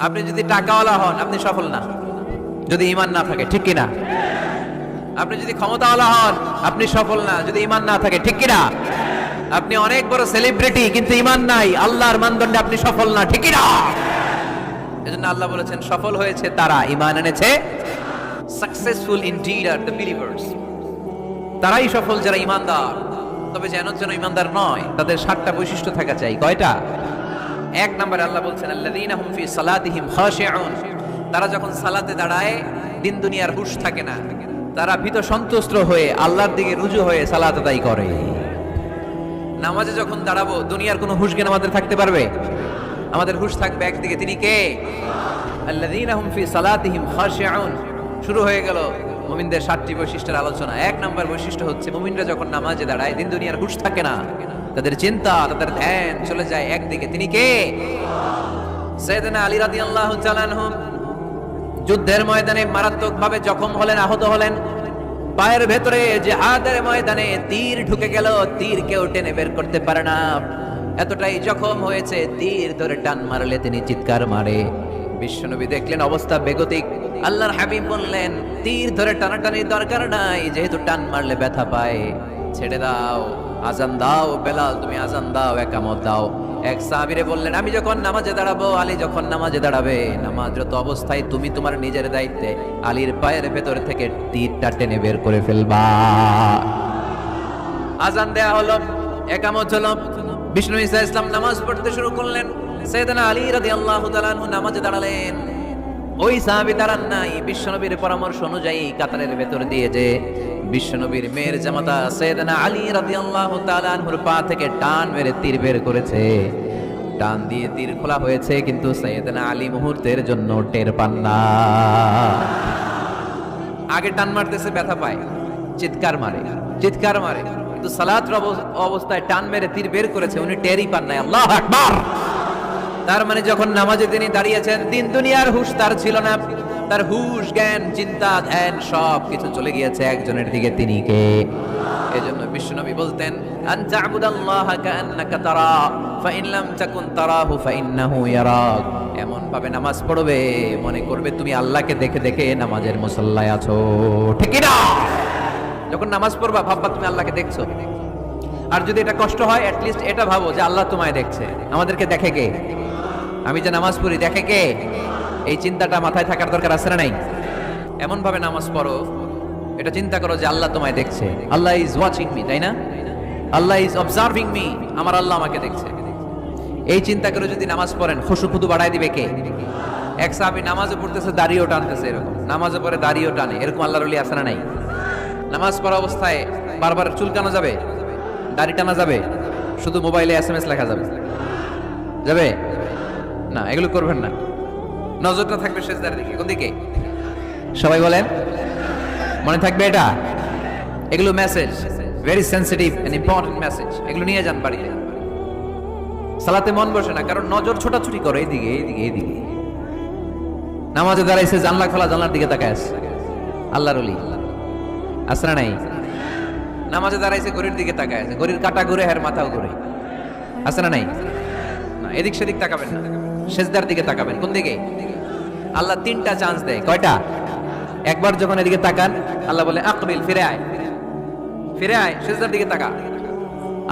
আপনি যদি টাকাওয়ালা হন, আপনি সফল না। যদি ইমান না থাকে, ঠিক কিনা? আপনি যদি ক্ষমতাওয়ালা হন, আপনি সফল না। যদি ইমান না থাকে, ঠিক কিনা? আপনি অনেক বড় সেলিব্রিটি কিন্তু ইমান নাই। আল্লাহর মানদণ্ডে আপনি সফল না, ঠিক কিনা? এজন্য আল্লাহ বলেছেন, সফল হয়েছে তারা। ইমান এনেছে। Successful indeed are the believers তারাই সফল যারা ইমানদার তবে যেন যেন ইমানদার নয়, তাদের সাতটা বৈশিষ্ট্য থাকা চাই। কয়টা? এক নম্বরে আল্লাহ বলছেন হুম ফি সালাতিহিম খাশিউন। তারা যখন সালাতে দাঁড়ায়, দিন দুনিয়ার হুশ থাকে না। তারা ভীত সন্তুষ্ট হয়ে আল্লাহর দিকে রুজু হয়ে সালাত আদায় করে। নামাজে যখন দাঁড়াবো, দুনিয়ার কোনো হুশ জ্ঞান আমাদের থাকতে পারবে? আমাদের হুশ থাকবে একদিকে, তিনি কে? আল্লাযীনা হুম ফি সালাতিহিম খাশিউন। শুরু হয়ে গেল মুমিনদের সাতটি বৈশিষ্ট্যের আলোচনা। এক নম্বর বৈশিষ্ট্য হচ্ছে, মুমিনরা যখন নামাজে দাঁড়ায়, দিন দুনিয়ার হুশ থাকে না। তাদের চিন্তা, তাদের ধ্যান চলে যায় একদিকে। তিনি কে? সৈয়দনা আলী রাদিয়াল্লাহু তাআলা আনহু। যুদ্ধের ময়দানে মারাত্মকভাবে জখম হলেন, আহত হলেন। পায়ের ভেতরে যে জিহাদের ময়দানে তীর ঢুকে গেল, তীর কেউ টেনে বের করতে পারে না। এতটাই জখম হয়েছে, তীর ধরে টান মারলে তিনি চিৎকার মারে। বিশ্বনবী দেখলেন অবস্থা বেগতিক। আল্লাহর হাবিব বললেন, তীর ধরে টানাটানির দরকার নাই, যেহেতু টান মারলে ব্যথা পায়, ছেড়ে দাও। আজান দাও, বেলাল, তুমি আজান দাও, একামত দাও। এক সাহাবীরে বললেন, আমি যখন নামাজে দাঁড়াবো, আলী যখন নামাজে দাঁড়াবে নামাজরত অবস্থায় তুমি তোমার নিজের দায়িত্বে আলীর পায়ের ভেতর থেকে তীরটা টেনে বের করে ফেলবা। আজান দেয়া হলো, একামত হলো। বিষ্ণু ইসা ইসলাম নামাজ পড়তে শুরু করলেন। সৈয়দনা আলী রাদিয়াল্লাহু তাআলা নামাজে দাঁড়ালেন। ওই সাহাবি দাঁড়ান নাই, বিশ্বনবীর পরামর্শ অনুযায়ী কাতারের ভেতর দিয়ে যে বিশ্বনবীর মেয়ের জামাতা সৈয়দনা আলী রাদিয়াল্লাহু তাআলা আনহুর পা থেকে টান মেরে তীর বের করেছে। টান দিয়ে তীর খোলা হয়েছে, কিন্তু সৈয়দনা আলী মুহূর্তের জন্য টের পান না। আগে টান মারতেছে, ব্যথা পায়, চিৎকার মারে চিৎকার মারে। কিন্তু সালাত অবস্থায় টান মেরে তীর বের করেছে, উনি টেরই পান নাই। আল্লাহ আকবার! তার মানে যখন নামাজে তিনি দাঁড়িয়েছেন, দিন দুনিয়ার হুশ তার ছিল না। তার হুশ, জ্ঞান, চিন্তা, ধ্যান সব কিছু চলে গিয়েছে একজনের দিকে তিনি কে? এজন্য বিশ্বনবী বলতেন, আন তা'বুদাল্লাহা কাআন্নাকা তারা, ফাইন লাম তাকুন তারাহু ফাইন্নাহু ইয়ারাক। এমন ভাবে নামাজ পড়বে, মনে করবে তুমি আল্লাহকে দেখে দেখে নামাজের মুসল্লায় আছো। ঠিক না যখন নামাজ পড়বা, ভাববা তুমি আল্লাহকে দেখছ। আর যদি এটা কষ্ট হয় লিস্ট এটা ভাবো যে আল্লাহ তোমায় দেখছে। আমাদেরকে দেখে কে? আমি যে নামাজ পড়ি, দেখে কে? এই চিন্তাটা মাথায় থাকার দরকার আছে না নাই? এমন ভাবে নামাজ পড়ো, এটা চিন্তা করো যে আল্লাহ তোমায় দেখছে। আল্লাহ ইজ ওয়াচিং মি তাই না? আল্লাহ ইজ অবজার্ভিং মি আমার আল্লাহ আমাকে দেখছে। এই চিন্তা করে যদি নামাজ পড়েন খুশু খুদু বাড়াই দিবে কে? এক সাহাবি নামাজে পড়তেছে, দাড়িও টানতেছে এরকম। নামাজে পড়ে দাড়িও টানে, এরকম আল্লাহর রলি আসে না নাই? নামাজ পড়া অবস্থায় বারবার চুলকানো যাবে? দাড়ি টানা যাবে? শুধু মোবাইলে এস এম এস লেখা যাবে? যাবে? না, এগুলো করবেন না। নজরটা থাকবে শেষদার দিকে। কোন দিকে? সবাই বলেন। মনে থাকবে এটা? এগুলো message very sensitive and important message এগুলো নিয়ে যান বাড়িতে সালাতে মন বসে না, কারণ নজর ছোটাছুটি করে। এইদিকে এইদিকে এইদিকে। নামাজে দাঁড়াইছে, জানলা খোলা, জানলার দিকে তাকায় আছে। আল্লাহর অলি আসরা নাই? নামাজে দাঁড়াইছে গরির দিকে তাকায় আছে। গরির কাটা ঘুরে, হের মাথাও ঘুরে। আসরা নাই? না, এদিক সেদিক তাকাবেন না। সেজদার দিকে তাকাবেন। কোন দিকে? আল্লাহ তিনটা চান্স দেয়। কয়টা? একবার যখন এদিকে তাকান, আল্লাহ বলে, আকবিল, ফিরে আয়। ফিরে আয়, সেজদার দিকে তাকা।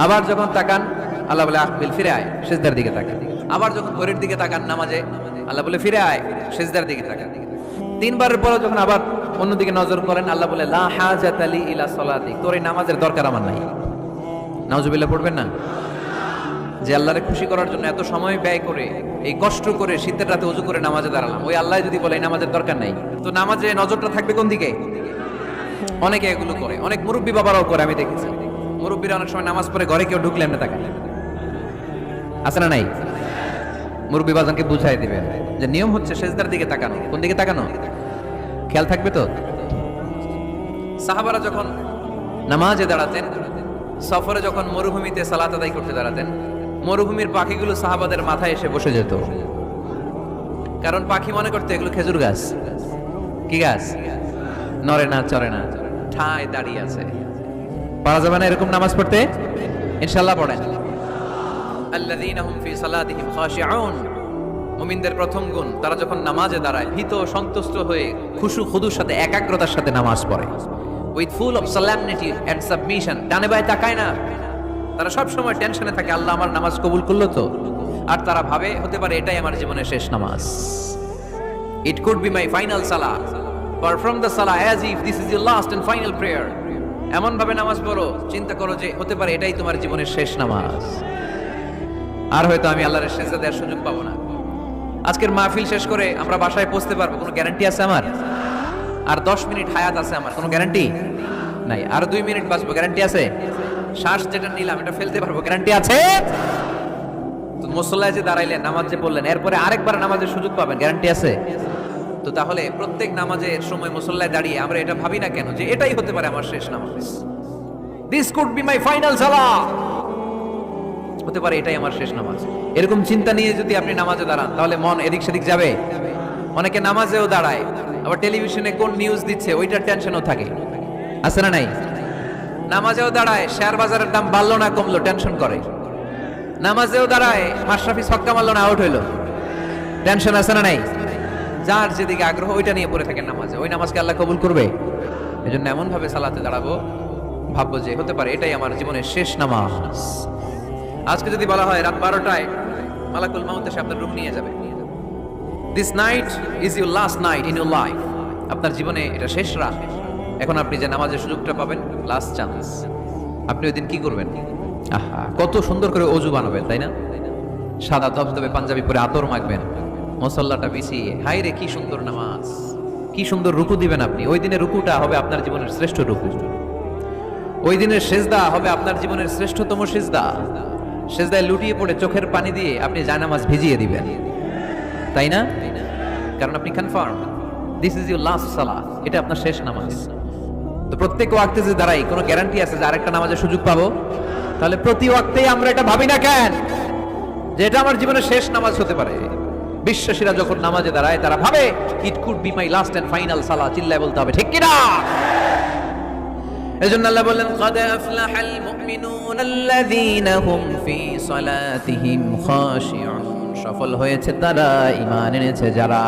আবার যখন তাকান, আল্লাহ বলে, আকবিল, ফিরে আয়, সেজদার দিকে তাকান আবার যখন ঘড়ির দিকে তাকান নামাজে, আল্লাহ বলে, ফিরে আয়, সেজদার দিকে তাকান তিনবারের পরে যখন আবার অন্যদিকে নজর করেন, আল্লাহ বলে, লা হাজাত আলি ইলা সলাতি। তোর এই নামাজের দরকার আমার নাই। নাউজুবিল্লাহ, পড়বেন না? যে আল্লাহরে খুশি করার জন্য এত সময় ব্যয় করে, এই কষ্ট করে শীতের রাতে উজু করে নামাজে দাঁড়ালাম। ওই আল্লাহ যদি বলে নামাজের দরকার নাই। তো নামাজে নজরটা থাকবে কোন দিকে? অনেকে এগুলো করে। অনেক মুরব্বী বাবারাও করে, আমি দেখেছি। মুরব্বীরা অনেক সময় নামাজ পড়ে ঘরে কেউ ঢুকলে এমনি তাকায়। আছে না নাই? মুরব্বী বাজানকে বুঝাই দিবেন যে নিয়ম হচ্ছে সেজদার দিকে তাকানো। কোন দিকে তাকানো? খেয়াল থাকবে তো? সাহাবারা যখন নামাজে দাঁড়াতেন, সফরে যখন মরুভূমিতে সালাত আদায় করতে দাঁড়াতেন মরুভূমির পাখিগুলো সাহাবাদের মাথায় এসে বসে যেত। কারণ পাখি মনে করতে এগুলো খেজুর গাছ। কি গাছ? নরে না চরে না। ঠায় দাঁড়িয়ে আছে। পারা যাবে না এরকম নামাজ পড়তে? ইনশাল্লাহ পড়েন। মুমিনদের প্রথম গুণ, তারা যখন নামাজে দাঁড়ায়, ভীত সন্তুষ্ট হয়ে খুশু খুদুর সাথে, একাগ্রতার সাথে নামাজ পড়ে। With full of solemnity and submission ডানে বায়ে তাকায় না। তারা সব সময় টেনশনে থাকে, আল্লাহ আমার নামাজ কবুল করল তো? আর তারা ভাবে, হতে পারে এটাই আমার জীবনের শেষ নামাজ। It could be my final সালা পারফর্ম দ্য সালা as if this is your last and final prayer এমন ভাবে নামাজ পড়ো, চিন্তা করো যে হতে পারে এটাই তোমার জীবনের শেষ নামাজ। আর হয়তো আমি আল্লাহর শেষে দেওয়ার সুযোগ পাবো না। আজকের মাহফিল শেষ করে আমরা বাসায় পৌঁছতে পারব, কোনো গ্যারান্টি আছে আমার? আর দশ মিনিট হায়াত আছে আমার, কোনো গ্যারান্টি নাই। আর দুই মিনিট বাঁচবো গ্যারান্টি আছে? শ্বাস যেটা নিলাম, এটা ফেলতে পারব গ্যারান্টি আছে? তো মুসল্লায় যে দাঁড়াইলেন, নামাজ যে বললেন এরপরে আরেকবার নামাজের সুযোগ পাবেন গ্যারান্টি আছে? তো তাহলে প্রত্যেক নামাজের সময় মুসল্লায় দাঁড়িয়ে আমরা এটা ভাবি না কেন যে এটাই হতে পারে আমার শেষ নামাজ। This could be my final সালা হতে পারে এটাই আমার শেষ নামাজ। এরকম চিন্তা নিয়ে যদি আপনি নামাজে দাঁড়ান, তাহলে মন এদিক সেদিক যাবে। অনেকে নামাজেও দাঁড়ায়, আবার টেলিভিশনে কোন নিউজ দিচ্ছে, ওইটার টেনশনও থাকে। আছে না নাই? নামাজেও দাঁড়ায়, শেয়ার বাজারের দাম বাড়লো না, কমলো, টেনশন করে। নামাজেও দাঁড়ায়, মাশরাফি ছক্কা মারলো না, আউট হইল। টেনশন আছে না নাই? যার যেদিকে আগ্রহ, ওইটা নিয়ে পড়ে থাকে নামাজে। ওই নামাজকে আল্লাহ কবুল করবে। এই জন্য এমন ভাবে সালাতে দাঁড়াবো, ভাববো যে হতে পারে, এটাই আমার জীবনের শেষ নামাজ। আজকে যদি বলা হয় রাত বারোটায়, মালাকুল মাউত এসে আপনার রুম নিয়ে যাবে। This night is your last night in your life আপনার জীবনে এটা শেষ রাত। এখন আপনি যে নামাজের সুযোগটা পাবেন লাস্ট চান্স আপনি ওই দিন কি করবেন? আহা, কত সুন্দর করে অজু বানাবেন, তাই না? সাদা ধবধবে পাঞ্জাবি পরে আতর মাখবেন মশল্লাটা বিছিয়ে। হাই রে, কি সুন্দর নামাজ। কি সুন্দর রুকু দিবেন আপনি। ওই দিনের রুকুটা হবে আপনার জীবনের শ্রেষ্ঠ রুকু। ওই দিনের সেজদা হবে আপনার জীবনের শ্রেষ্ঠতম সেজদা। সেজদায় লুটিয়ে পড়ে চোখের পানি দিয়ে আপনি জায়নামাজ ভিজিয়ে দিবেন। তাই না? কারণ আপনি confirm this is your last সালা এটা আপনার শেষ নামাজ। তো প্রত্যেক ওয়াক্তে যে দাঁড়াই, কোনো গ্যারান্টি আছে যে আরেকটা নামাজের সুযোগ পাবো? তাহলে প্রতি ওয়াক্তেই আমরা এটা ভাবি না কেন? যে এটা আমার জীবনের শেষ নামাজ হতে পারে। বিশ্বাসীরা যখন নামাজে দাঁড়ায়, তারা ভাবে it could be my last and final সালা চিল্লায় বলতে হবে। ঠিক কিনা? এজন্য আল্লাহ বললেন, কদ আফলাহাল মুমিনুন আল্লাযীনা হুম ফি সালাতিহিম খাশিউন। সফল হয়েছে তারা, ঈমান এনেছে যারা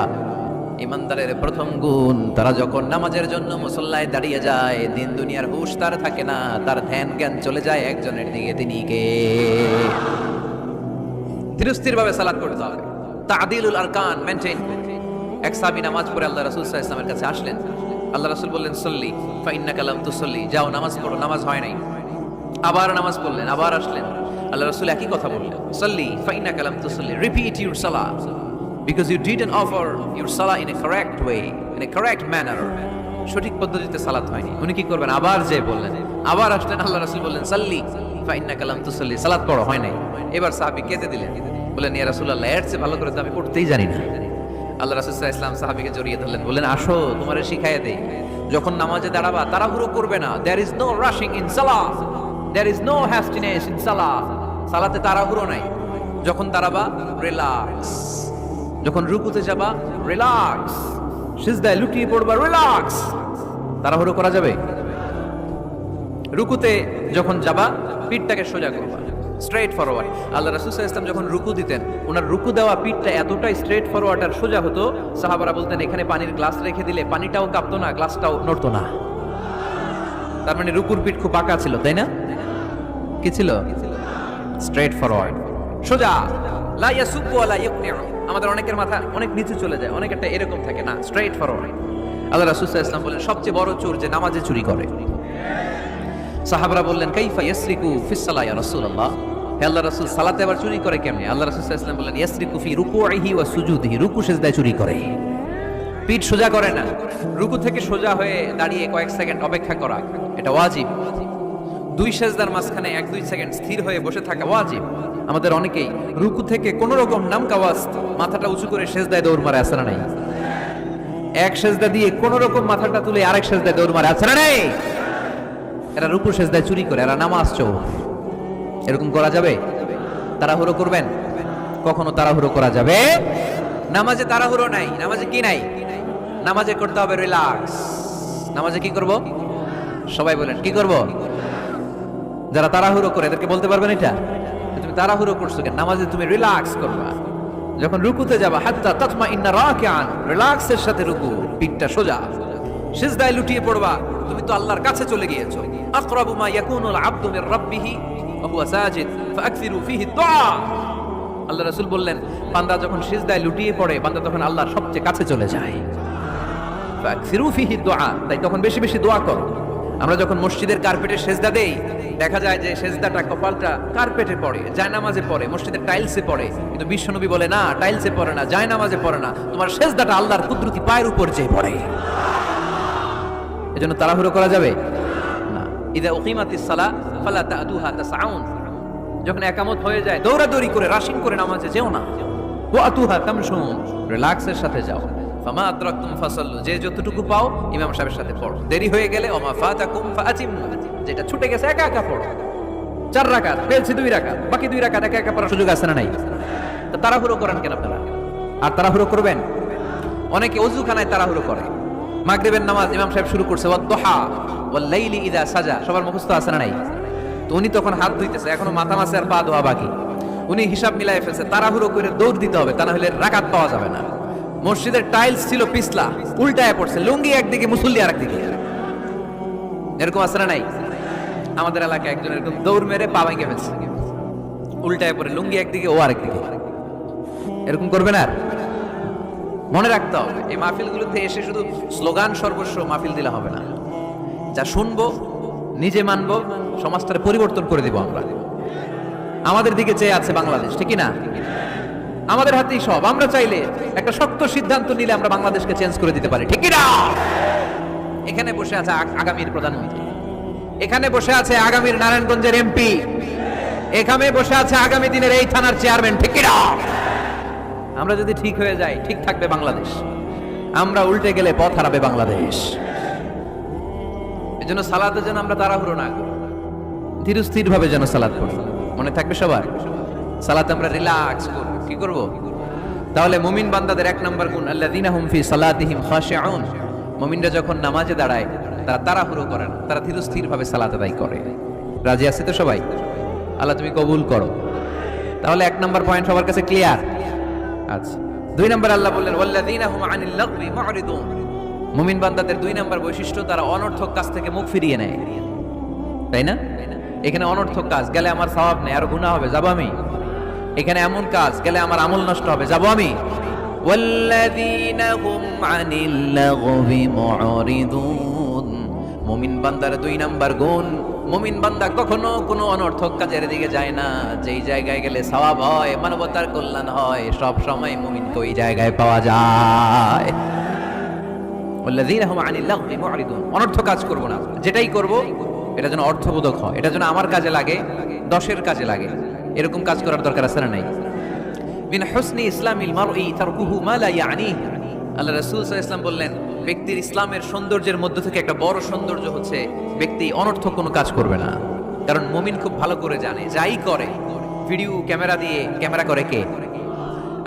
ইমানদারের প্রথম গুণ, তারা যখন নামাজের জন্য মুসল্লায় দাঁড়িয়ে যায়, দিন দুনিয়ার হুশ তার থাকে না, তার ধ্যান জ্ঞান চলে যায় একজনের দিকে, তিনি কে? ধীরস্থির ভাবে সালাত করতে হবে। তাদিলুল আরকান মেনটেন এক সাবি নামাজ পড়ে আল্লাহ রাসূল ওয়াসাল্লামের কাছে আসলেন। আল্লাহ রাসূল বললেন, সল্লি ফাইন্না কালাম তুসল্লি। যাও, নামাজ পড়ো। নামাজ হয় নাই। আবার নামাজ পড়লেন, আবার আসলেন। আল্লাহ রাসূল একই কথা বললেন, সল্লি ফাইন্না কালাম তুসল্লি। Repeat your Salah because you didn't offer your Salah in a correct way in a correct manner সঠিক পদ্ধতিতে সালাত হয়নি। উনি কি করবেন? আবার যে বললেন, আবার আসলেন, আল্লাহ রাসূল বললেন, সাল্লি, ফাইন্না কালাম তুসল্লি। সালাত পড়ো, হয় নাই? এবার সাহাবী কেঁদে দিলেন। বললেন, ইয়া রাসূলুল্লাহ, এর চেয়ে ভালো করে তো আমি পড়তেই জানি না। আল্লাহ রাসূল ইসলাম সাহাবীকে জড়িয়ে ধরলেন, বললেন, আসো, তোমারে শিখাইয়ে দেই। যখন নামাজে দাঁড়াবা, তাড়াহুড়ো করবে না। There is no rushing in salah there is no hastiness in salah সালাতে তাড়াহুড়ো নাই। যখন দাঁড়াবা রিল্যাক্স যখন রুকুতে যাবা রিল্যাক্স সিজদায় লুটিয়ে পড়বা রিল্যাক্স তাড়াহুড়ো করা যাবে? রুকুতে যখন যাবা, পিঠটাকে সোজা করবা। স্ট্রেট ফরওয়ার্ড আল্লাহ সাল্লাল্লাহু আলাইহি যখন রুকু দিতেন ওনার রুকু দেওয়া পিঠটা এতটাই স্ট্রেট ফরওয়ার্ড আর সোজা হতো, সাহাবারা বলতেন, এখানে পানির গ্লাস রেখে দিলে পানিটাও কাঁপতো না, গ্লাসটাও নড়তো না। তার মানে রুকুর পিঠ খুব বাঁকা ছিল, তাই না? কি ছিল? স্ট্রেট ফরওয়ার্ড সোজা। লা ইয়াসুব্বু ওয়া লা ইউকনিউ আমাদের অনেকের মাথা অনেক নিচে চলে যায়, অনেকেরটা এরকম থাকে, না স্ট্রেট ফরওয়ার্ড আল্লাহ রাসূল আলাইহি বলেন, সবচেয়ে বড় চোর যে নামাজে চুরি করে। সাহাবারা বললেন, কাইফা ইয়াসরিকু ইয়া রাসূলুল্লাহ? হে আল্লাহ রাসূল, সালাতে আবার চুরি করে কেমনে? আল্লাহ রাসূল সাল্লাল্লাহু আলাইহি বললেন, ইয়াসরিকু ফি রুকুইহি ওয়া সুজুদিহি, রুকু সিজদায় চুরি করে। পিঠ সোজা করে না, রুকু থেকে সোজা হয়ে দাঁড়িয়ে কয়েক সেকেন্ড অপেক্ষা করা, এটা ওয়াজিব। দুই সেজদার মাঝখানে এক দুই সেকেন্ড স্থির হয়ে বসে থাকা ওয়াজিব। আমাদের অনেকেই রুকু থেকে কোন রকম নাম কাওয়াজ মাথাটা উঁচু করে সেজদায় দৌড় মারে আসে না নাই? এক সেজদা দিয়ে কোন রকম মাথাটা তুলে আরেক সেজদায় দৌড় মারে, আছে না নাই? এরা রুকু সেজদায় চুরি করে, এরা নামাজ চোর। এরকম করা যাবে? তাড়াহুড়ো করবেন? কখনো তাড়াহুড়ো করা যাবে? নামাজে তাড়াহুড়ো নাই, নামাজে কি নাই? নামাজে করতে হবে রিল্যাক্স। নামাজে কি করব? সবাই বলেন, কি করব? যারা তাড়াহুড়ো করে, এদেরকে বলতে পারবেন এটা? তুমি তাড়াহুড়ো করছ কেন? নামাজে তুমি রিল্যাক্স করবা। যখন রুকুতে যাবা, হাত্তা তাতমা ইন্না রাকিআন রিল্যাক্সের সাথে রুকু, পিঠটা সোজা। সিজদায় লুটিয়ে পড়বা, তুমি তো আল্লাহর কাছে চলে গিয়েছো। আকরাবু মা ইয়াকুনুল আবদু মির রাব্বিহি ওয়া হুয়া সাজিদ ফাকসিরু ফিহি দুআ আল্লাহ রাসূল বললেন, বান্দা যখন সিজদায় লুটিয়ে পড়ে, বান্দা তখন আল্লাহর সবচেয়ে কাছে চলে যায়। ফাকসিরু ফিহি দুআ তাই তখন বেশি বেশি দোয়া করো। আমরা যখন মসজিদের কার্পেটে সেজদা দেই দেখা যায় যে সেজদাটা, কপালটা কার্পেটে পড়ে? জায়নামাজে পড়ে মসজিদের টাইলসে পড়ে। কিন্তু বিশ্বনবী বলে, না, টাইলসে পড়ে না, জায়নামাজে পড়ে না। তোমার সেজদাটা আল্লাহর কুদরতি পায়ের উপর যেয়ে পড়ে। এজন্য তাড়াহুড়ো করা যাবে? না। ইদা সালা ফালা যখন একামত হয়ে যায়, দৌড়াদৌড়ি করে রাশিং করে নামাজে যেও না। ওয়াতুহা তামশুন। রিল্যাক্সের সাথে যাও। ফামা যে যতটুকু পাও ইমাম সাহেবের সাথে পড়ো। দেরি হয়ে গেলে যেটা ছুটে গেছে, একা একা পড়ো। চার রাকাত পেয়েছি দুই রাকাত, বাকি দুই রাকাত একা একা পড়ার সুযোগ আছে না নাই? তো তাড়াহুড়ো করেন কেন আপনারা? আর তাড়াহুড়ো করবেন? অনেকে অজুখানায় তাড়াহুড়ো করে। মাগরিবের নামাজ ইমাম সাহেব শুরু করছে, ওয়াদ্দুহা ওয়াল লাইলি ইদা সাজা, সবার মুখস্থ আছে না নাই? তো উনি তখন হাত ধুইতেছে, এখনও মাথা মাসে আর পা ধোয়া বাকি। উনি হিসাব মিলাই ফেলছে, তাড়াহুড়ো করে দৌড় দিতে হবে, তা না হলে রাকাত পাওয়া যাবে না। মসজিদের টাইলস ছিল পিছলা, উল্টায় পড়ছে, লুঙ্গি একদিকে, মুসল্লি আর একদিকে এরকম আছে না নাই? আমাদের এলাকায় একজন এরকম দৌড় মেরে পা ভেঙে ফেলছে। উল্টায় পড়ে, লুঙ্গি একদিকে, ও আরেকদিকে। এরকম করবেন আর। মনে রাখতে হবে, এই মাহফিলগুলোতে এসে শুধু স্লোগান সর্বস্ব মাহফিল দিলে হবে না। যা শুনব, নিজে মানবো, সমাজটার পরিবর্তন করে দিব আমরা। আমাদের দিকে চেয়ে আছে বাংলাদেশ ঠিকই না? আমাদের হাতেই সব। আমরা চাইলে একটা শক্ত সিদ্ধান্ত নিলে আমরা বাংলাদেশকে চেঞ্জ করে দিতে পারি ঠিকই না? এখানে বসে আছে আগামীর প্রধানমন্ত্রী। এখানে বসে আছে আগামীর নারায়ণগঞ্জের এমপি। এখানে বসে আছে আগামী দিনের এই থানার চেয়ারম্যান ঠিকই না? আমরা যদি ঠিক হয়ে যাই, ঠিক থাকবে বাংলাদেশ। আমরা উল্টে গেলে পথ হারাবে বাংলাদেশ। এজন্য সালাতের জন্য আমরা তাড়াহুড়ো না করি। ধীর স্থির ভাবে যেন সালাদ পড়ি। মনে থাকবে সবার? সালাতে আমরা রিল্যাক্স করব। কি করব? তাহলে মুমিন বান্দাদের এক নম্বর গুণ, আল্লাযীনা হুম ফি সালাতিহিম খাশিউন। মুমিনরা যখন নামাজে দাঁড়ায় তারা তাড়াহুড়ো করে না তারা ধীর স্থির ভাবে সালাত আদায় করে রাজি আছে তো সবাই আল্লাহ তুমি কবুল করো তাহলে এক নম্বর পয়েন্ট সবার কাছে ক্লিয়ার আচ্ছা দুই নম্বর আল্লাহ বললেন ওয়াল্লাযীনা হুম আনিল লাগবি মুরিদুন মুমিন বান্দাদের দুই নম্বর বৈশিষ্ট্য তারা অনর্থক কাজ থেকে মুখ ফিরিয়ে নেয় তাই না এখানে অনর্থক কাজ গেলে আমার স্বভাব নেই আরো গুণা হবে যাবো আমি এখানে এমন কাজ গেলে আমার আমল নষ্ট হবে যাবো আমি والذين هم عن اللغو معرضون মমিন বান্দার দুই নাম্বার গুণ। মমিন বান্দা কখনো কোনো অনর্থক কাজের দিকে যায় না। যেই জায়গায় গেলে সওয়াব হয়, মানবতার কল্যাণ হয়, সব সময় মমিনকে ওই জায়গায় পাওয়া যায়। অনর্থ কাজ করব না। যেটাই করব, এটা যেন অর্থবোধক হয়। এটা যেন আমার কাজে লাগে, দশের কাজে লাগে। এরকম কাজ করার দরকার আছে না নাই? মিন হুসনি ইসলামিল মারই তারকুহু মা লা আনি আল্লাহ রাসূল ওয়াসাল্লাম বললেন, ব্যক্তির ইসলামের সৌন্দর্যের মধ্য থেকে একটা বড় সৌন্দর্য হচ্ছে, ব্যক্তি অনর্থক কোনো কাজ করবে না। কারণ মুমিন খুব ভালো করে জানে, যাই করে, ভিডিও, ক্যামেরা দিয়ে ক্যামেরা করে কে?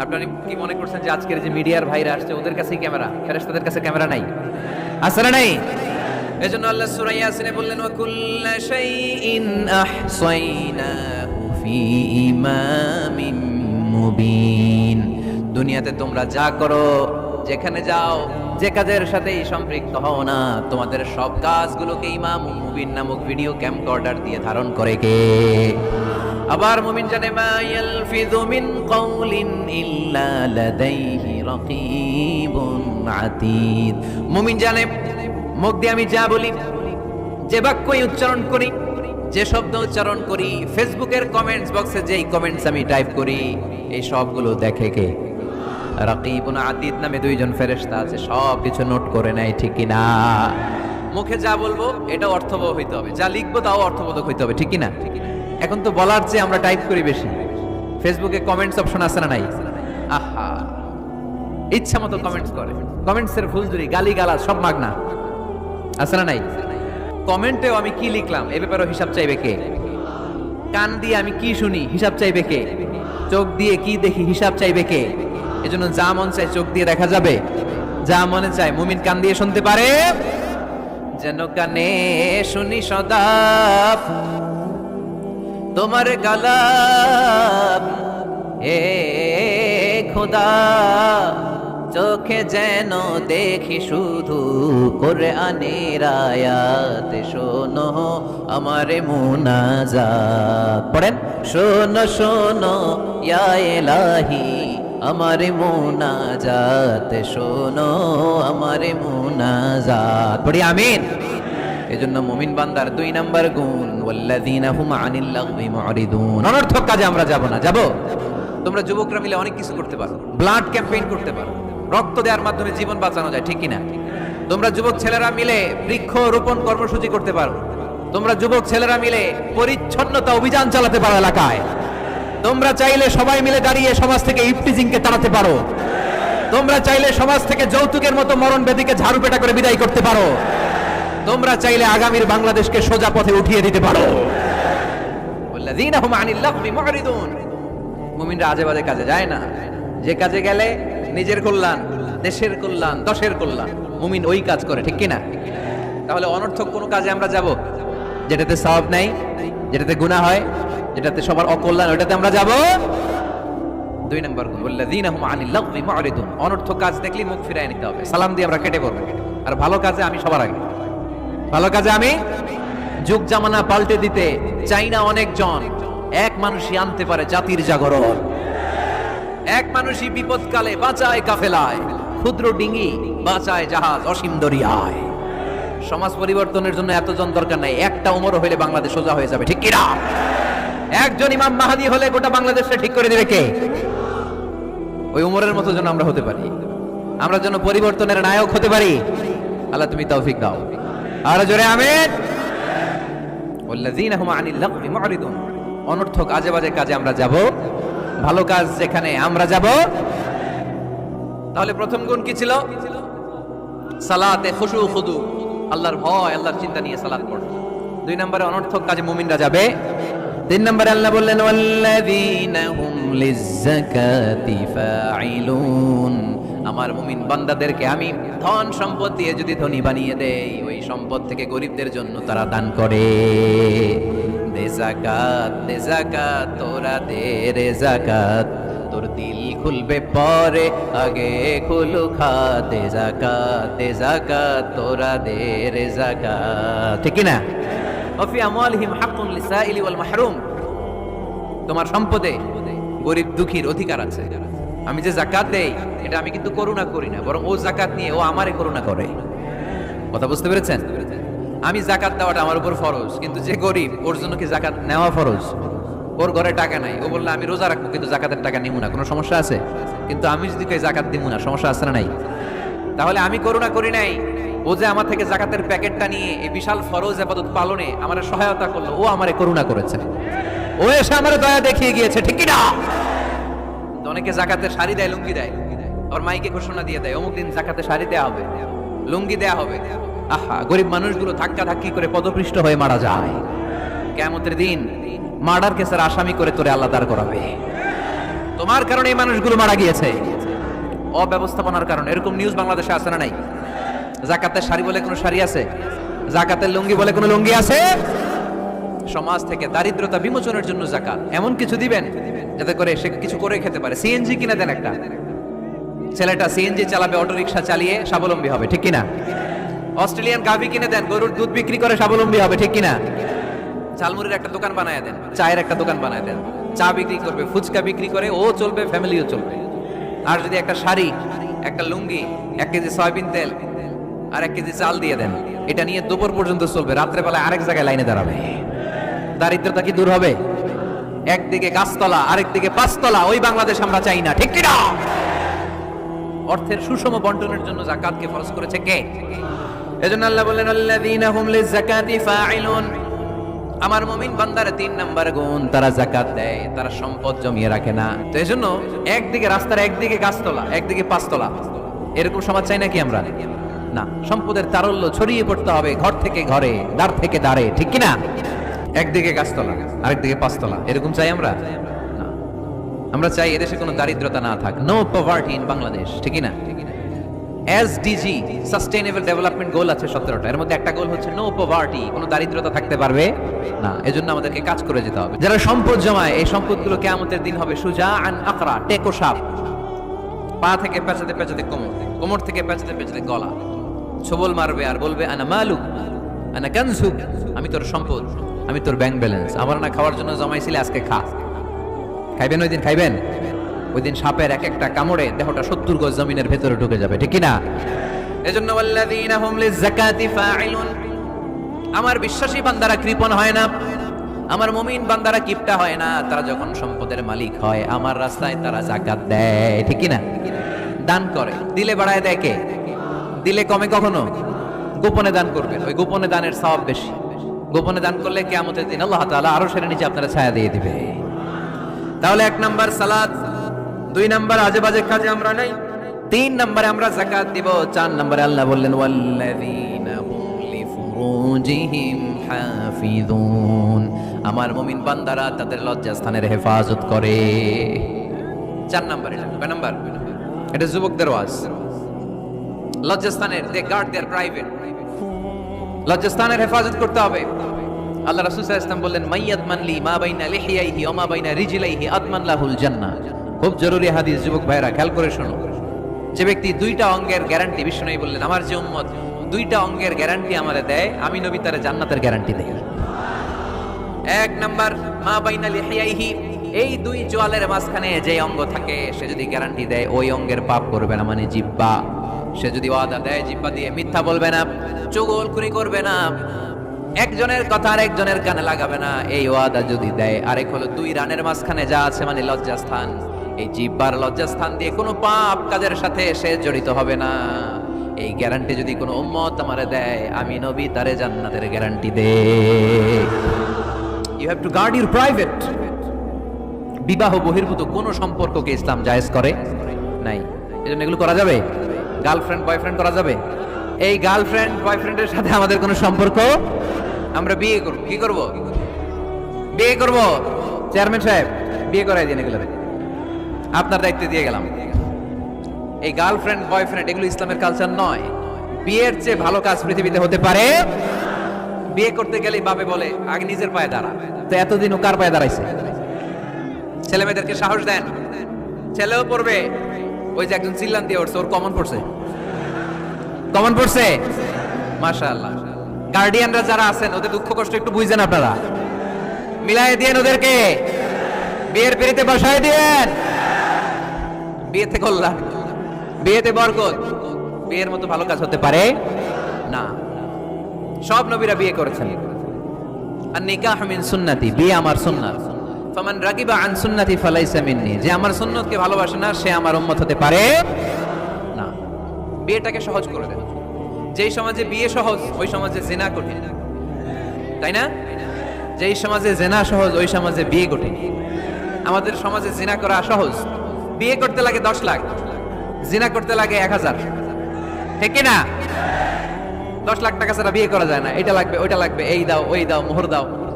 আপনারা কি মনে করছেন যে আজকের যে মিডিয়ার ভাইরা আসছে, ওদের কাছেই ক্যামেরা? ফেরেশতাদের কাছে ক্যামেরা নাই? আছে না নাই? এজন্য আল্লাহ সূরা ইয়াসিনে বললেন ফি ইমামিন মুবিন। দুনিয়াতে তোমরা যা করো যেখানে যাও, যে কাজের সাথেই সম্পৃক্ত হও না। তোমাদের সব কাজগুলোকে ইমাম মুবিন নামক ভিডিও ক্যামকর্ডার দিয়ে ধারণ করে কে? আবার মুমিন জানে, মা ইয়ালফিযু মিন কাউলিন ইল্লা লাদাইহি রাকীবুন আতীদ। মুমিন জানে, মুখ দিয়ে আমি যা বলি, যে বাক্যই উচ্চারণ করি, যে শব্দ উচ্চারণ করি, ফেসবুকের কমেন্টস বক্সে যেই কমেন্টস আমি টাইপ করি, এই সবগুলো দেখে কে? রাকিবুন আতীদ নামে দুইজন ফেরেশতা আছে সব কিছু নোট করে নেয়, ঠিক না মুখে যা বলব এটা হইতে হবে। যা লিখব, তাও অর্থবোধক হইতে হবে, ঠিক না এখন তো বলার চেয়ে আমরা টাইপ করি বেশি। ফেসবুকে কমেন্টস অপশন আছে না নাই? আহা। ইচ্ছা মতো কমেন্টস করে। কমেন্টস এর ফুলজুরি গালি গালা সব মাগনা। আছে না নাই? কমেন্টেও আমি কি লিখলাম? এ ব্যাপারে হিসাব চাইবে কে? কান দিয়ে আমি কি শুনি? হিসাব চাইবে কে? চোখ দিয়ে কি দেখি? হিসাব চাইবে কে? এজন্য যা মন চাই চোখ দিয়ে দেখা যাবে। যা মনে চায় মুমিন কান দিয়ে শুনতে পারে। যেন কানে শুনি সদা তোমার গালাপ হে খোদা, চোখে যেন দেখি শুধু করে আনের আয়াত। শোনো আমারে মুনাজাত। পড়েন? শোনো শোনো, ইয়া এলাহি আমারে মুনাজাত, শোনো আমারে মুনাজাত। পড়ি আমিন। এজন্য মুমিন বান্দার দুই নাম্বার গুণ, ওয়াল্লাযীনা হুম আনিল লাগবি মুরিদুন। অনর্থক কাজে আমরা যাব না। যাব? তোমরা যুবকরা মিলে অনেক কিছু করতে পারো। ব্লাড ক্যাম্পেইন করতে পারো। রক্ত দেওয়ার মাধ্যমে জীবন বাঁচানো যায়, ঠিক কিনা? তোমরা যুবক ছেলেরা মিলে বৃক্ষ রোপণ কর্মসূচি করতে পারো। তোমরা যুবক ছেলেরা মিলে পরিচ্ছন্নতা অভিযান চালাতে পারো এলাকায়। তোমরা চাইলে সবাই মিলে দাঁড়িয়ে সমাজ থেকে ইফটিজিংকে তাড়াতে পারো। তোমরা চাইলে সমাজ থেকে যৌতুকের মতো মরণ বেদিকে ঝাড়ু পেটা করে বিদায় করতে পারো। তোমরা চাইলে আগামীর বাংলাদেশকে সোজা পথে উঠিয়ে দিতে পারো। আজে বাজে কাজে যায় না। যে কাজে গেলে নিজের কল্যাণ, দেশের কল্যাণ, দশের কল্যাণ, মুমিন ওই কাজ করে, ঠিক কিনা? তাহলে অনর্থক কোনো কাজে আমরা যাব? যেটাতে সওয়াব নাই, যেটাতে গুনাহ হয় যেটাতে সবার অকল্যাণ ওটাতে আমরা যাব। দুই নম্বর গুণ, ওয়াল্লাযীনা হুম আনিল লাগবি মুরিদুন অনর্থক কাজ দেখলেই মুখ ফিরায় নিতে হবে। সালাম দিয়ে আমরা কেটে পড়ব। আর ভালো কাজে আমি সবার আগে। ভালো কাজে আমি? যুগ জামানা পাল্টে দিতে চাই না অনেকজন। এক মানুষই আনতে পারে জাতির জাগরণ। এক মানুষই বিপদকালে বাঁচায় কাফেলায়। ক্ষুদ্র ডিঙ্গি বাঁচায় জাহাজ অসীম দরিয়ায়। সমাজ পরিবর্তনের জন্য এতজন দরকার নাই, একটা উমর হইলে বাংলাদেশ সোজা হয়ে যাবে, ঠিক কিনা? একজন ইমাম মাহাদি হলে গোটা বাংলাদেশটা ঠিক করে দেবে কে? ওই উমরের মতো যেন আমরা হতে পারি। আমরা যেন পরিবর্তনের নায়ক হতে পারি। আল্লাহ তুমি তৌফিক দাও। আর জোরে আমিন। অনর্থক আজে বাজে কাজে আমরা যাব। ভালো কাজ যেখানে আমরা যাব। তাহলে প্রথম গুণ কি ছিল? সালাতে খুশু, খুদু। আল্লাহর ভয়, আল্লাহর চিন্তা নিয়ে সালাত পড়ো। দুই নম্বরে অনর্থক কাজে মুমিনরা যাবে। তিন নম্বরে আল্লাহ বললেন হুম আমার মুমিন বান্দাদেরকে আমি ধন সম্পদ দিয়ে যদি ধনী বানিয়ে দেই, ওই সম্পদ থেকে গরিবদের জন্য তারা দান করে। দে জাকাত দে জাকাত তোরা দে রে জাকাত তোর দিল খুলবে পরে, আগে খুলু খা দে জাকাত দে তোরা দে রে জাকাত ঠিক না ওফি আমওয়ালিহিম হাক্কুন লিসাইলি ওয়াল মাহরুম। তোমার সম্পদে গরিব দুঃখীর অধিকার আছে। আমি যে জাকাত দেই, এটা আমি কিন্তু করুণা করি না, বরং ও জাকাত নিয়ে ও আমারে করুণা করে। কথা বুঝতে পেরেছেন? আমি জাকাত দেওয়াটা আমার উপর ফরজ, কিন্তু যে গরিব, ওর জন্য কি জাকাত নেওয়া ফরজ? ওর ঘরে টাকা নাই, ও বললে, আমি রোজা রাখব, কিন্তু জাকাতের টাকা নিব না। কোনো সমস্যা আছে? কিন্তু আমি যদি জাকাত দিব না, সমস্যা আছে না নাই? তাহলে আমি করুণা করি নাই। ও যে আমার থেকে জাকাতের প্যাকেটটা নিয়ে এই বিশাল ফরজ আপাতত পালনে আমার সহায়তা করল, ও আমারে করুণা করেছে। ও এসে আমার দয়া দেখিয়ে গিয়েছে, ঠিক না অনেকে জাকাতের শাড়ি দেয়, লুঙ্গি দেয়। আর মাইকে ঘোষণা দিয়ে দেয়, অমুক দিন জাকাতে শাড়ি দেয়া হবে, লুঙ্গি দেয়া হবে। আহা, গরিব মানুষগুলো ধাক্কা ধাক্কি করে পদপৃষ্ট হয়ে মারা যায়। কেমতের দিন মার্ডার কেসের আসামি করে তোরে আল্লাহ দাঁড় করাবে। তোমার কারণে এই মানুষগুলো মারা গিয়েছে। অব্যবস্থাপনার কারণে, এরকম নিউজ বাংলাদেশে আছে না নাই? জাকাতের শাড়ি বলে কোনো শাড়ি আছে? জাকাতের লুঙ্গি বলে কোনো লুঙ্গি আছে? সমাজ থেকে দারিদ্রতা বিমোচনের জন্য জাকাত। এমন কিছু দিবেন যাতে করে সে কিছু করে খেতে পারে। সিএনজি কিনে দেন একটা। ছেলেটা সিএনজি চালাবে অটো রিক্সা চালিয়ে স্বাবলম্বী হবে, ঠিক কিনা? অস্ট্রেলিয়ান গাভি কিনে দেন, গরুর দুধ বিক্রি করে স্বাবলম্বী হবে, ঠিক কিনা? ঝালমুড়ির একটা দোকান বানায় দেন, চায়ের একটা দোকান বানায় দেন। চা বিক্রি করবে, ফুচকা বিক্রি করে, ও চলবে ফ্যামিলিও চলবে। আর যদি একটা শাড়ি, একটা লুঙ্গি, এক কেজি সয়াবিন তেল আর এক কেজি চাল দিয়ে দেন। এটা নিয়ে দুপুর পর্যন্ত চলবে। রাত্রেবেলায় আরেক জায়গায় লাইনে দাঁড়াবে। দারিদ্রতা কি দূর হবে? একদিকে গাছতলা, আরেকদিকে পাঁচতলা। ওই বাংলাদেশ আমরা চাই না। ঠিক কিনা? অর্থের সুষম বন্টনের জন্য জাকাতকে ফরজ করেছে কে? এজন্য আল্লাহ বললেন, আল্লাযীনা হুম লিযাকাতি আমার মুমিন বান্দার তিন নাম্বার গুণ, তারা জাকাত দেয়, তারা সম্পদ জমিয়ে রাখে না। তো এজন্য একদিকে রাস্তার একদিকে গাছতলা, একদিকে পাঁচতলা। এরকম সমাজ চাই নাকি আমরা? না সম্পদের তারল্য ছড়িয়ে পড়তে হবে ঘর থেকে ঘরে দাঁড় থেকে দাঁড়ে ঠিক কি না একদিকে গাছতলা আরেকদিকে পাঁচতলা এরকম চাই আমরা? আমরা চাই এদেশে কোনো দারিদ্রতা না থাক। নো পভার্টি ইন বাংলাদেশ ঠিক না এসডিজি সাস্টেইনেবল ডেভেলপমেন্ট গোল আছে সতেরোটা এর মধ্যে একটা গোল হচ্ছে নো পভার্টি কোনো দারিদ্রতা থাকতে পারবে? না এজন্য আমাদেরকে কাজ করে যেতে হবে। যারা সম্পদ জমায় এই সম্পদগুলো কেয়ামতের দিন হবে সুজা আন আকরা টেকো সাপ। পা থেকে পেঁচাতে পেঁচাতে কোমর কোমর থেকে পেঁচাতে পেঁচাতে গলা। ছবল মারবে আর বলবে, আনা মালুক আনা কানসুক আমি তোর সম্পদ, আমি তোর ব্যাংক ব্যালেন্স আমার না খাওয়ার জন্য জমাইছিলে, আজকে খা। খাইবেন ওই দিন খাইবেন? ওই দিন সাপের এক একটা কামড়ে দেহটা সত্তর গজ জমিনের ভেতরে ঢুকে যাবে, ঠিক না এজন্য ওয়াল্লাযীনা হুম লিযাকাতি ফাইলুন আমার বিশ্বাসী বান্দারা কৃপণ হয় না, আমার মুমিন বান্দারা কিপটা হয় না, তারা যখন সম্পদের মালিক হয়, আমার রাস্তায় তারা জাকাত দেয়, ঠিক না দান করে, দিলে বাড়ায় দেয় কে? দিলে কমে কখনো? গোপনে দান করবেন। ওই গোপনে দানের সওয়াব বেশি। গোপনে দান করলে কেয়ামতের দিন আল্লাহ তাআলা আরও সেরে নিচে আপনারা ছায়া দিয়ে দিবে। তাহলে এক নাম্বার সালাদ, দুই নাম্বার আজে বাজে কাজে আমরা নাই, তিন নম্বরে আমরা জাকাত দিব, চার নম্বরে আল্লাহ বললেন আমার মুমিন বান্দারা তাদের লজ্জাস্থানের হেফাজত করে। চার নম্বর নাম্বার? এটা যুবকদের ওয়াজ। লজ্জাস্থানের দে গার্ড দেয়ার প্রাইভেট লজ্জাস্থানের হেফাজত করতে হবে। আল্লাহ বললেন, মাইয়াত মানলি মা বাইনা লিহিয়াইহি বাইনা আদমান লাহুল জান্নাহ খুব জরুরি হাদিস, যুবক ভাইরা, খেয়াল করে শোনো। যে ব্যক্তি দুইটা অঙ্গের গ্যারান্টি বিষ্ণু বললেন, আমার যে উম্মত দুইটা অঙ্গের গ্যারান্টি দেয়, আমি নবী তারে জান্নাতের গ্যারান্টি দেই। এক নাম্বার, মা বাইনা লিহিয়াইহি, এই দুই জোয়ালের মাঝখানে যে অঙ্গ থাকে, সে যদি গ্যারান্টি দেয়, ওই অঙ্গের পাপ করবে না মানে জিব্বা। সে যদি ওয়াদা দেয় জিব্বা দিয়ে মিথ্যা বলবে না চুগলখুরি করবে না, একজনের কথা আর একজনের কানে লাগাবে না, এই ওয়াদা যদি দেয়, আরেক হলো দুই রানের মাঝখানে যা আছে মানে লজ্জাস্থান। এই জিব্বার লজ্জাস্থান দিয়ে কোনো পাপ কাজের সাথে সে জড়িত হবে না। এই গ্যারান্টি যদি কোনো উম্মত আমারে দেয়, আমি নবী তারে জান্নাতের guarantee they you have to guard your private বিবাহ বহির্ভূত কোনো সম্পর্ককে ইসলাম জায়েজ করে নাই। এজন্য এগুলো করা যাবে? গার্লফ্রেন্ড বয়ফ্রেন্ড করা যাবে? এই গার্লফ্রেন্ড বয়ফ্রেন্ডের সাথে আমাদের কোনো সম্পর্ক? আমরা বিয়ে করব। কি করব? বিয়ে করব। চেয়ারম্যান সাহেব, বিয়ে করাই দিন এগুলো আপনার দায়িত্ব দিয়ে গেলাম। এই গার্লফ্রেন্ড বয়ফ্রেন্ড এগুলো ইসলামের কালচার নয়। বিয়ের চেয়ে ভালো কাজ পৃথিবীতে হতে পারে। বিয়ে করতে গেলে বাবে বলে, আগে নিজের পায়ে দাঁড়া। তো এতদিন ও কার পায়ে দাঁড়াইছে? ছেলে মেয়েদেরকে সাহস দেন। ছেলেও পড়বে। ওই যে একজন চিল্লান দিয়ে উঠছে ওর কমন পড়ছে। কমন পড়ছে? মাশাআল্লাহ। গার্ডিয়ানরা যারা আছেন, ওদের দুঃখ কষ্ট একটু বুঝছেন আপনারা। মিলাই দিয়েন ওদেরকে। বিয়ের পিড়িতে বসায় দিয়েন। বিয়েতে কল্যাণ। বিয়েতে বরকত। বিয়ের মতো ভালো কাজ হতে পারে? না। সব নবীরা বিয়ে করেছেন। আর নিকাহ মিন সুন্নতি, বিয়ে আমার সুন্নাত। ফামান রাগিবা আন সুন্নতি ফালাইসা মিন্নি। যে আমার সুন্নতকে ভালোবাসে না, সে আমার উম্মত হতে পারে না। বিয়েটাকে সহজ করে দেন। যেই সমাজে বিয়ে সহজ, ওই সমাজে জেনা কঠিন। তাই না? যেই সমাজে জেনা সহজ, ওই সমাজে বিয়ে কঠিন। আমাদের সমাজে জিনা করা সহজ। বিয়ে করতে লাগে দশ লাখ, জিনা করতে লাগে এক হাজার। ঠিক না দশ লাখ টাকা ছাড়া বিয়ে করা যায় না। এটা লাগবে, ওইটা লাগবে, এই দাও, ওই দাও, মোহর দাও।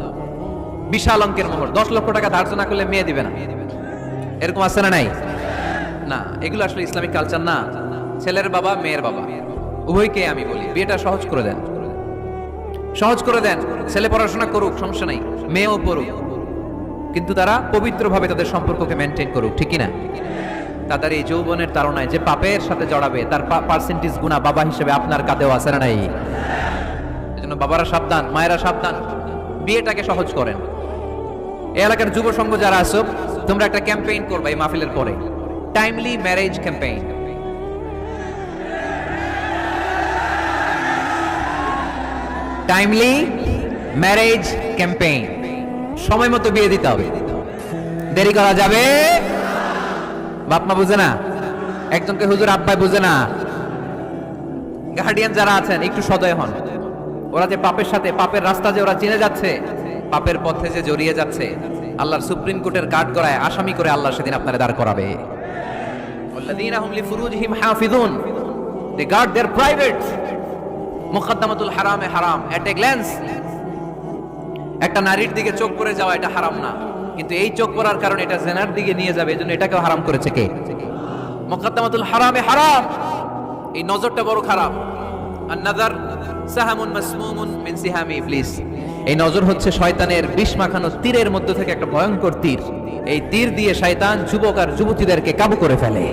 বিশাল অঙ্কের মোহর। দশ লক্ষ টাকা ধার্য না করলে মেয়ে দিবে না। এরকম আছে না নাই? না, এগুলো আসলে ইসলামিক কালচার না। ছেলের বাবা, মেয়ের বাবা। উভয়কে আমি বলি, বিয়েটা সহজ করে দেন। সহজ করে দেন, ছেলে পড়াশোনা করুক, সমস্যা নাই। মেয়েও পড়ুক। কিন্তু তারা পবিত্রভাবে তাদের সম্পর্ককে মেনটেন করুক, ঠিক না তাদের এই যৌবনের তাড়নায় যে পাপের সাথে জড়াবে, তার পার্সেন্টেজ গুণা বাবা হিসেবে আপনার কাঁধেও আছে না নাই? এজন্য বাবারা সাবধান, মায়েরা সাবধান। বিয়েটাকে সহজ করেন। এই এলাকার যুব সংঘ যারা আছো, তোমরা একটা ক্যাম্পেইন করবে এই মাহফিলের পরে। Timely marriage campaign timely marriage campaign সময় মতো বিয়ে দিতে হবে। দেরি করা যাবে? বাপমা বুঝে না? একজনকে হুজুর আব্বাই বুঝে না? গার্ডিয়ান যারা আছেন, একটু সদয় হন। ওরা যে পাপের সাথে, পাপের রাস্তা যে ওরা চিনে যাচ্ছে পাপের পথে যে জড়িয়ে যাচ্ছে, আল্লাহর সুপ্রিম কোর্টের কাঠ গড়ায় আসামি করে আল্লাহ সেদিন আপনারা দাঁড় করাবে। They guard their privates. মুখাদ্দামাতুল হারাম এট এ গ্ল্যান্স একটা নারীর দিকে চোখ পরে যাওয়া এটা হারাম না। কিন্তু এই চোখ পরার কারণে এটা জেনার দিকে নিয়ে যাবে এই জন্য এটাকেও হারাম করেছে কে? মুখাদ্দামাতুল হারামে হারাম। এই নজরটা বড় খারাপ। আর নাদার সাহামুন মাসমুমুন মিন সিহামি প্লিজ এই নজর হচ্ছে শয়তানের বিষ মাখানো তীরের মধ্য থেকে একটা ভয়ঙ্কর তীর। এই তীর দিয়ে শয়তান যুবক আর যুবতীদেরকে কাবু করে ফেলে।